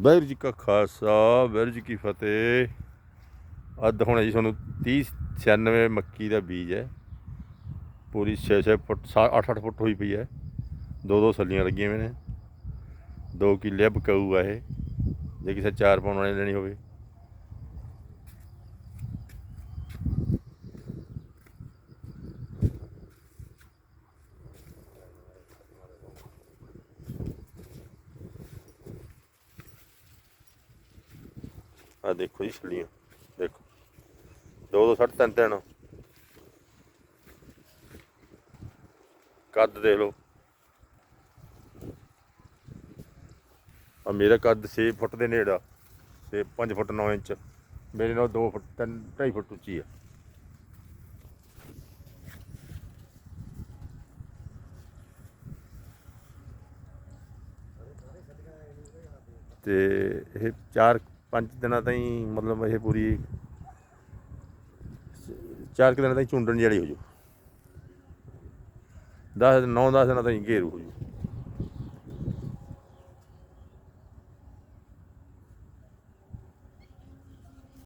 ਵਾਹਿਗੁਰੂ ਜੀ ਕਾ ਖਾਲਸਾ ਵਾਹਿਗੁਰੂ ਜੀ ਕੀ ਫਤਿਹ। ਅੱਜ ਹੁਣ ਜੀ ਤੁਹਾਨੂੰ 30 96 ਮੱਕੀ ਦਾ ਬੀਜ ਹੈ। ਪੂਰੀ 6-6 ਫੁੱਟ 8-8 ਫੁੱਟ ਹੋਈ ਪਈ ਹੈ। ਦੋ ਦੋ ਸੱਲੀਆਂ ਲੱਗੀਆਂ ਹੋਈਆਂ ਨੇ। ਦੋ ਕਿੱਲੇ ਬਕਾਊ ਆ ਇਹ। ਜੇ ਕਿਸੇ ਚਾਰ ਪਾਉਣ ਵਾਲੇ ਲੈਣੀ ਹੋਵੇ। ਆ ਦੇਖੋ ਜੀ ਛਲੀਆਂ, ਦੇਖੋ। ਦੋ ਦੋ ਸੱਠ ਤਿੰਨ ਤਿੰਨ। ਕੱਦ ਦੇਖ ਲਓ। ਆ ਮੇਰਾ ਕੱਦ 6 ਫੁੱਟ ਦੇ ਨੇੜਾ ਤੇ 5 ਫੁੱਟ 9 ਇੰਚ। ਮੇਰੇ ਨਾਲ 2 ਫੁੱਟ 3 2.5 ਫੁੱਟ ਉੱਚੀ ਆ। ਤੇ ਇਹ ਚਾਰ ਪੰਜ ਦਿਨਾਂ ਤਾਈਂ ਮਤਲਬ ਇਹ ਪੂਰੀ ਚਾਰ 4 ਦਿਨਾਂ ਤਾਈਂ ਚੁੰਡਣ ਜਿਹੜੀ ਹੋ ਜੂ। 10 9 10 ਦਿਨਾਂ ਤਾਈਂ ਘੇਰੂ ਹੋ ਜੂ।